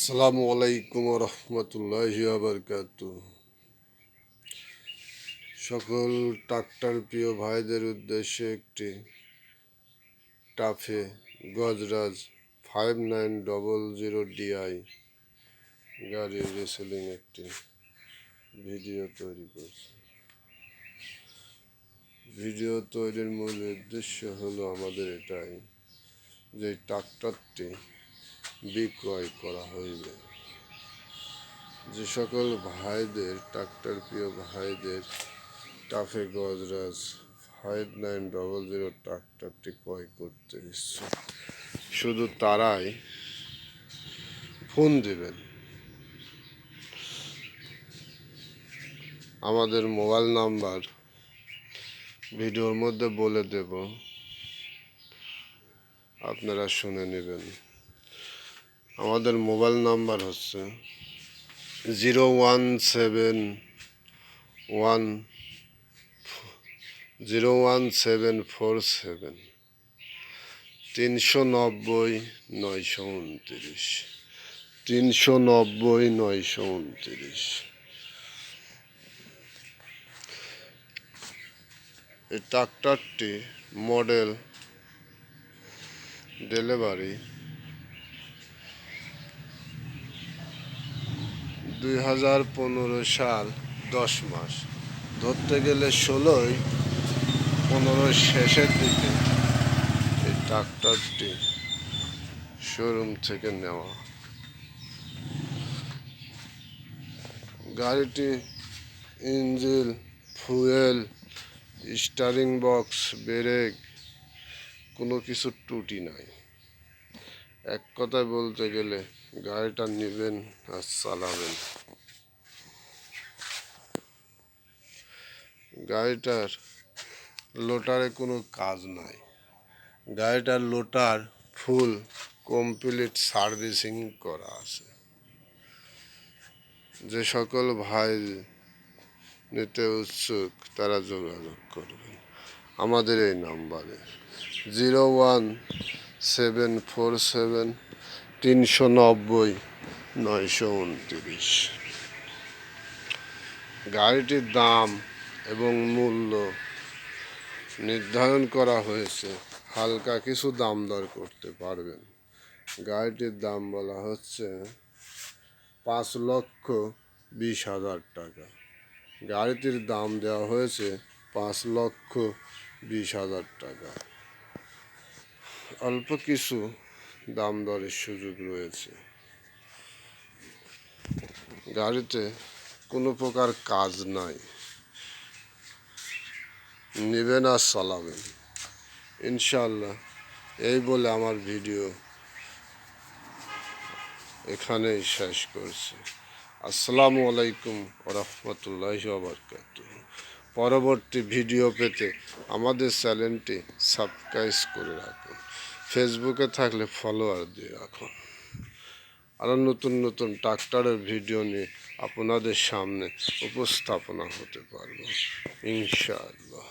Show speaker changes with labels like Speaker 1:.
Speaker 1: আসসালামু আলাইকুম রহমতুল্লাহ বরকাত সকল ট্রাক্টর প্রিয় ভাইদের উদ্দেশ্যে একটি TAFE Gajraj five nine double zero DI গাড়ির রেসেলিং একটি ভিডিও তৈরি করছে। ভিডিও তৈরির মূল উদ্দেশ্য হলো আমাদের এটাই যে ট্রাক্টরটি বিক্রয় করা হইবে। যে সকল ভাইদের ট্রাক্টর প্রিয় ভাইদের, TAFE Gajraj, five nine double zero ট্রাক্টরটি ক্রয় করতে ইচ্ছুক, শুধু তারাই ফোন দিবেন। আমাদের মোবাইল নাম্বার ভিডিওর মধ্যে বলে দেব, আপনারা শুনে নেবেন। আমাদের মোবাইল নাম্বার হচ্ছে zero one seven one zero one seven four seven তিনশো নব্বই নয়শো উনত্রিশ তিনশো নব্বই নয়শো উনত্রিশ। এই ট্রাক্টরটি মডেল ডেলিভারি দুই হাজার পনেরো সাল, দশ মাস। ধরতে গেলে ষোলোই পনেরো শেষের দিকে এই ট্রাক্টরটি শোরুম থেকে নেওয়া। গাড়িটি engine, fuel, steering box, brake, কোনো কিছু ত্রুটি নাই। এক কথায় বলতে গেলে গাড়িটা নেবেন আর চালাবেন। গাড়িটার লোটারে কোনো কাজ নাই। গাড়িটার লোটার ফুল কমপ্লিট সার্ভিসিং করা আছে। যে সকল ভাই নিতে উৎসুক, তারা যোগাযোগ করবেন। আমাদের এই নাম্বারে zero one seven four seven তিনশো নব্বই, নয়শো উনত্রিশ। গাড়িটির দাম এবং মূল্য নির্ধারণ করা হয়েছে। হালকা কিছু দাম দর করতে পারবেন। গাড়িটির দাম বলা হচ্ছে পাঁচ লক্ষ বিশ হাজার টাকা। গাড়িটির দাম দেওয়া হয়েছে পাঁচ লক্ষ বিশ হাজার টাকা। অল্প কিছু দাম দরের সুযোগ রয়েছে। গাড়িতে কোনো প্রকার কাজ নাই। নেবেন আর চালাবেন ইনশাল্লাহ এই বলে আমার ভিডিও এখানেই শেষ করছি। আসসালামু আলাইকুম রহমতুল্লাহ পরবর্তী ভিডিও পেতে আমাদের চ্যানেলটি সাবস্ক্রাইব করে রাখুন। ফেসবুকে থাকলে ফলোয়ার দিয়ে রাখুন। আরও নতুন নতুন ট্রাক্টরের ভিডিও নিয়ে আপনাদের সামনে উপস্থাপনা হতে পারব। ইনশাআল্লাহ।